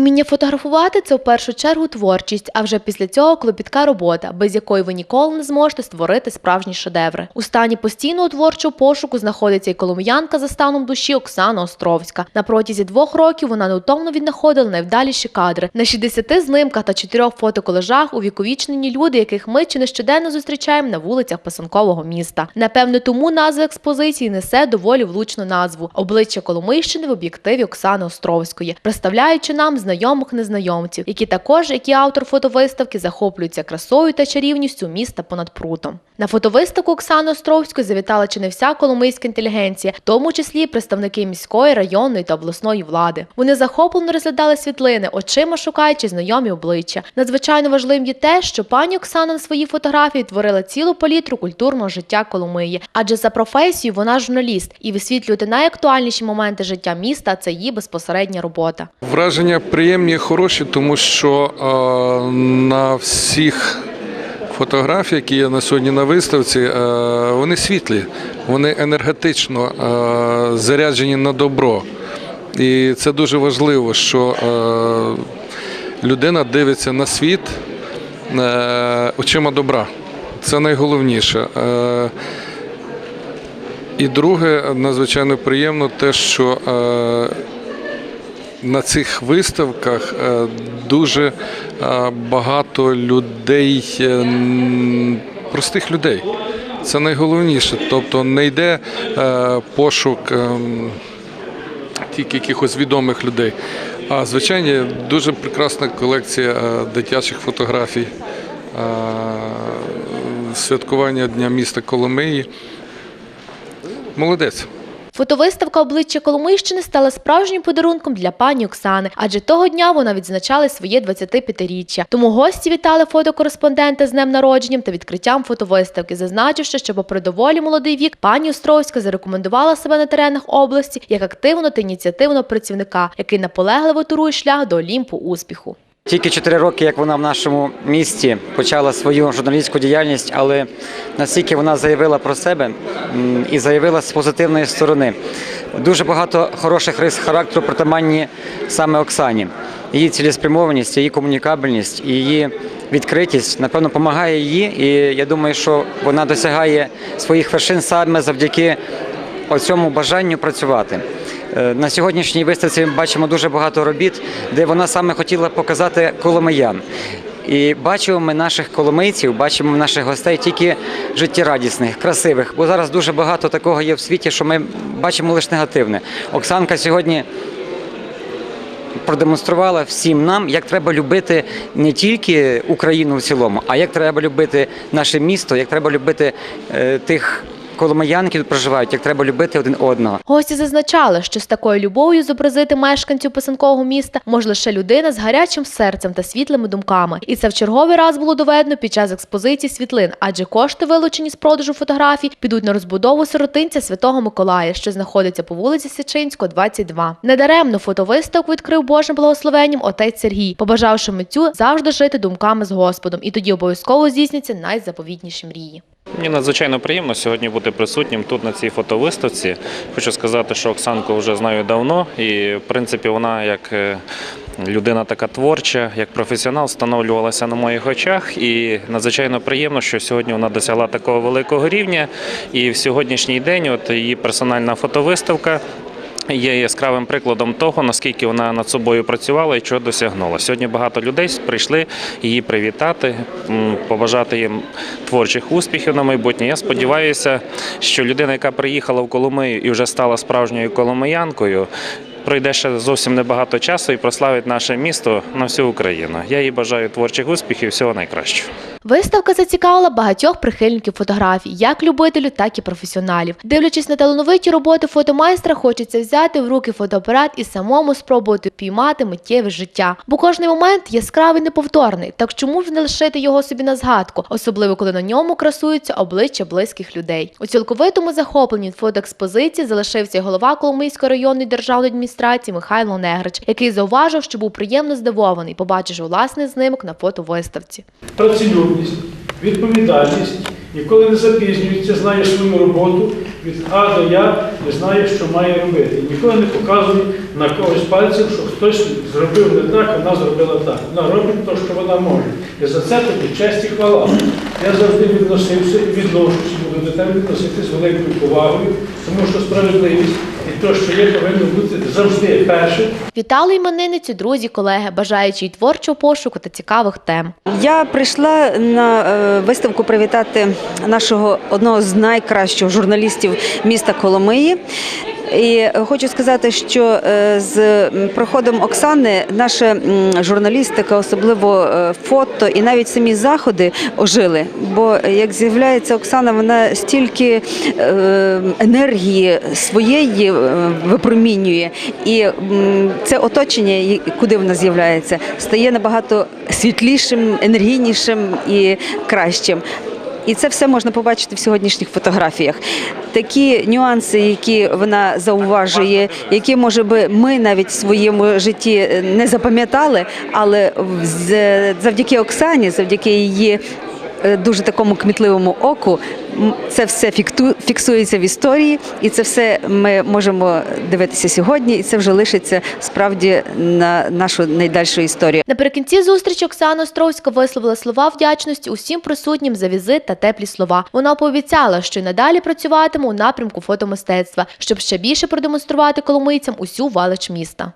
Уміння фотографувати це в першу чергу творчість, а вже після цього клопітка робота, без якої ви ніколи не зможете створити справжні шедеври. У стані постійного творчого пошуку знаходиться і коломиянка за станом душі Оксана Островська. На протязі двох років вона неутомно віднаходила найвдаліші кадри. На 60 знимках та чотирьох фотоколежах увіковічнені люди, яких ми чи не щоденно зустрічаємо на вулицях писанкового міста. Напевне, тому назва експозиції несе доволі влучну назву обличчя Коломийщини в об'єктиві Оксани Островської, представляючи нам знайомих незнайомців, які також, як і автор фотовиставки, захоплюються красою та чарівністю міста понад прутом. На фотовиставку Оксани Островської завітала чи не вся коломийська інтелігенція, в тому числі представники міської, районної та обласної влади. Вони захоплено розглядали світлини, очима шукаючи знайомі обличчя. Надзвичайно важливим є те, що пані Оксана на своїй фотографії творила цілу палітру культурного життя Коломиї, адже за професією вона журналіст, і висвітлювати найактуальніші моменти життя міста це її безпосередня робота. Враження приємні, хороші, тому що е, на всіх фотографіях, які є на сьогодні на виставці, е, вони світлі, вони енергетично е, заряджені на добро. І це дуже важливо, що людина дивиться на світ очима добра. Це найголовніше. І друге, надзвичайно приємно, те, що на цих виставках е, дуже е, багато людей, е, простих людей. Це найголовніше. Тобто не йде пошук тільки якихось відомих людей. А звичайно, дуже прекрасна колекція дитячих фотографій, святкування Дня міста Коломиї. Молодець. Фотовиставка обличчя Коломийщини стала справжнім подарунком для пані Оксани, адже того дня вона відзначала своє 25-річчя. Тому гості вітали фотокореспондента з днем народженням та відкриттям фотовиставки, зазначивши, що попри доволі молодий вік, пані Островська зарекомендувала себе на теренах області як активного та ініціативного працівника, який наполегливо турує шлях до Олімпу успіху. Тільки чотири роки, як вона в нашому місті почала свою журналістську діяльність, але настільки вона заявила про себе і заявила з позитивної сторони. Дуже багато хороших рис характеру притаманні саме Оксані. Її цілеспрямованість, її комунікабельність, її відкритість напевно допомагає їй. І я думаю, що вона досягає своїх вершин саме завдяки оцьому бажанню працювати. Е, На сьогоднішній виставці ми бачимо дуже багато робіт, де вона саме хотіла показати коломиян. І бачимо ми наших коломийців, бачимо наших гостей тільки життєрадісних, красивих. Бо зараз дуже багато такого є в світі, що ми бачимо лише негативне. Оксанка сьогодні продемонструвала всім нам, як треба любити не тільки Україну в цілому, а як треба любити наше місто, як треба любити е, тих коломиян, які тут проживають, як треба любити один одного. Гості зазначали, що з такою любов'ю зобразити мешканців писанкового міста може лише людина з гарячим серцем та світлими думками. І це в черговий раз було доведено під час експозиції світлин, адже кошти, вилучені з продажу фотографій, підуть на розбудову сиротинця Святого Миколая, що знаходиться по вулиці Січинського, 22. Недаремно фотовиставку відкрив Божим благословенням отець Сергій, побажавши митцю завжди жити думками з Господом, і тоді обов'язково здійсняться найзаповітніші мрії. Мені надзвичайно приємно сьогодні бути присутнім тут на цій фотовиставці. Хочу сказати, що Оксанку вже знаю давно, і в принципі вона як е, людина така творча, як професіонал, встановлювалася на моїх очах. І надзвичайно приємно, що сьогодні вона досягла такого великого рівня. І в сьогоднішній день, от її персональна фотовиставка. Є яскравим прикладом того, наскільки вона над собою працювала і чого досягнула. Сьогодні багато людей прийшли її привітати, побажати їм творчих успіхів на майбутнє. Я сподіваюся, що людина, яка приїхала в Коломию і вже стала справжньою коломиянкою, пройде ще зовсім небагато часу і прославить наше місто на всю Україну. Я їй бажаю творчих успіхів, всього найкращого. Виставка зацікавила багатьох прихильників фотографій, як любителів, так і професіоналів. Дивлячись на талановиті роботи фотомайстра, хочеться взяти в руки фотоапарат і самому спробувати піймати миттєве життя. Бо кожний момент яскравий неповторний. Так чому ж не лишити його собі на згадку, особливо коли на ньому красуються обличчя близьких людей. У цілковитому захопленні фотоекспозиції залишився голова Коломийської районної державної адміністрації Михайло Негрич, який зауважив, що був приємно здивований, побачивши власний знимок на фотовиставці. Працелюбність, відповідальність ніколи не запізнюється, знає свою роботу від А до Я і знає, що має робити. І ніколи не показує на когось пальцем, що хтось зробив не так, а вона зробила так. Вона робить те, що вона може. І за це тобі честь і хвала. Я завжди відносився і відношуся, буду до тебе відноситися з великою повагою, тому що справедливість і те, що є, повинно бути завжди перше. Вітали іменинницю, друзі, колеги, бажаючи їй творчого пошуку та цікавих тем. Я прийшла на е, виставку привітати нашого одного з найкращих журналістів міста Коломиї. І хочу сказати, що е, з проходом Оксани наша журналістика, особливо е, фото і навіть самі заходи ожили. Бо як з'являється Оксана, вона стільки е, енергії своєї е, випромінює, і це оточення, куди вона з'являється, стає набагато світлішим, енергійнішим і кращим. І це все можна побачити в сьогоднішніх фотографіях. Такі нюанси, які вона зауважує, які може би ми навіть в своєму житті не запам'ятали, але завдяки Оксані, завдяки її е, дуже такому кмітливому оку, це все фіксується в історії, і це все ми можемо дивитися сьогодні, і це вже лишиться справді на нашу найдальшу історію. Наприкінці зустрічі Оксана Островська висловила слова вдячності усім присутнім за візит та теплі слова. Вона пообіцяла, що й надалі працюватиме у напрямку фотомистецтва, щоб ще більше продемонструвати коломийцям усю велич міста.